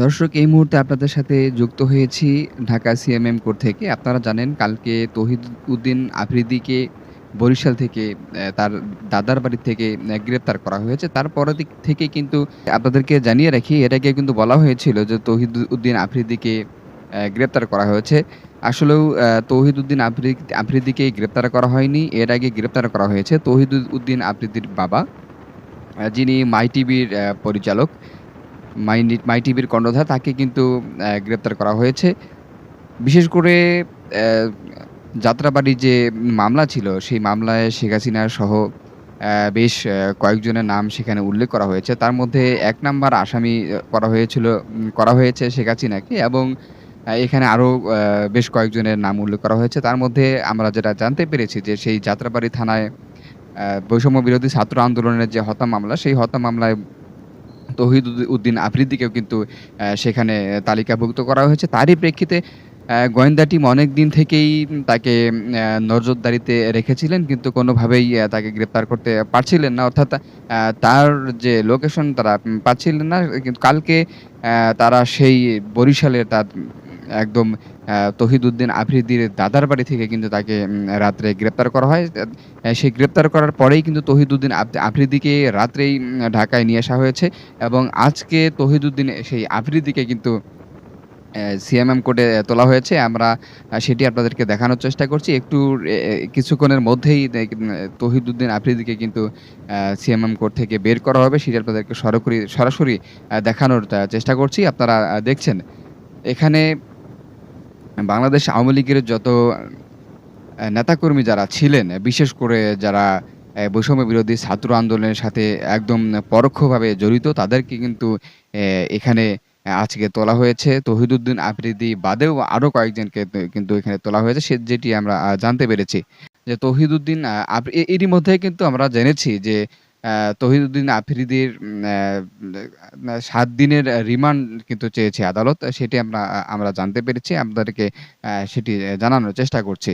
দর্শক এই মুহূর্তে আপনাদের সাথে যুক্ত হয়েছি ঢাকা সিএমএম কোর্ট থেকে। আপনারা জানেন কালকে তৌহিদ উদ্দিন আফ্রিদিকে বরিশাল থেকে তার দাদার বাড়ি থেকে গ্রেপ্তার করা হয়েছে। তার পরের দিক থেকে কিন্তু আপনাদেরকে জানিয়ে রাখি এটাকে কিন্তু বলা হয়েছিল যে তৌহিদ উদ্দিন আফ্রিদিকে গ্রেপ্তার করা হয়েছে। আসলেও তৌহিদ উদ্দিন আফ্রি আফ্রিদিকে গ্রেপ্তার করা হয়নি। এর আগে গ্রেপ্তার করা হয়েছে তৌহিদ উদ্দিন আফ্রিদির বাবা, যিনি মাই টিভির পরিচালক। মাই মাই টিভির কর্ণধার তাকে কিন্তু গ্রেপ্তার করা হয়েছে। বিশেষ করে যাত্রাবাড়ির যে মামলা ছিল, সেই মামলায় শেখ হাসিনা সহ বেশ কয়েকজনের নাম সেখানে উল্লেখ করা হয়েছে। তার মধ্যে এক নাম্বার আসামি করা হয়েছিল করা হয়েছে শেখ হাসিনাকে এবং এখানে আরও বেশ কয়েকজনের নাম উল্লেখ করা হয়েছে। তার মধ্যে আমরা যেটা জানতে পেরেছি যে সেই যাত্রাবাড়ি থানায় বৈষম্য বিরোধী ছাত্র আন্দোলনের যে হত্যা মামলা, সেই হত্যা মামলায় তৌহিদ উদ উদ্দিন আফ্রিদিকেও কিন্তু সেখানে তালিকাভুক্ত করা হয়েছে। তারই প্রেক্ষিতে গোয়েন্দা টিম অনেক দিন থেকেই তাকে নজরদারিতে রেখেছিলেন, কিন্তু কোনোভাবেই তাকে গ্রেপ্তার করতে পারছিলেন না। অর্থাৎ তার যে লোকেশন তারা পাচ্ছিলেন না। কিন্তু কালকে তারা সেই বরিশালের তার একদম অ্যা তৌহিদ উদ্দিন আফ্রিদির দাদার বাড়ি থেকে কিন্তু তাকে রাত্রে গ্রেপ্তার করা হয়। সেই গ্রেপ্তার করার পরেই কিন্তু তৌহিদ উদ্দিন আফ্রিদিকে রাত্রেই ঢাকায় নিয়ে আসা হয়েছে এবং আজকে তৌহিদ উদ্দিন সেই আফ্রিদিকে কিন্তু সিএমএম কোর্টে তোলা হয়েছে। আমরা সেটি আপনাদেরকে দেখানোর চেষ্টা করছি। একটু কিছুক্ষণের মধ্যেই দে তৌহিদ উদ্দিন আফ্রিদিকে কিন্তু সিএমএম কোর্ট থেকে বের করা হবে। সেটি আপনাদেরকে সরাকরি সরাসরি দেখানোর চেষ্টা করছি। আপনারা দেখছেন। এখানে বাংলাদেশ আওয়ামী লীগের যত নেতাকর্মী যারা ছিলেন, বিশেষ করে যারা বৈষম্য বিরোধী ছাত্র আন্দোলনের সাথে একদম পরোক্ষভাবে জড়িত তাদেরকে কিন্তু এখানে আজকে তোলা হয়েছে। তৌহিদ উদ্দিন আফ্রিদি বাদেও আরও কয়েকজনকে কিন্তু এখানে তোলা হয়েছে। সে যেটি আমরা জানতে পেরেছি। যে তৌহিদ উদ্দিন আ এরই মধ্যে কিন্তু আমরা জেনেছি যে অ্যা তৌহিদ উদ্দিন আফ্রিদির সাত দিনের রিমান্ড কিন্তু চেয়েছে আদালত। সেটি আমরা আমরা জানতে পেরেছি। আপনাদেরকে সেটি জানানোর চেষ্টা করছি।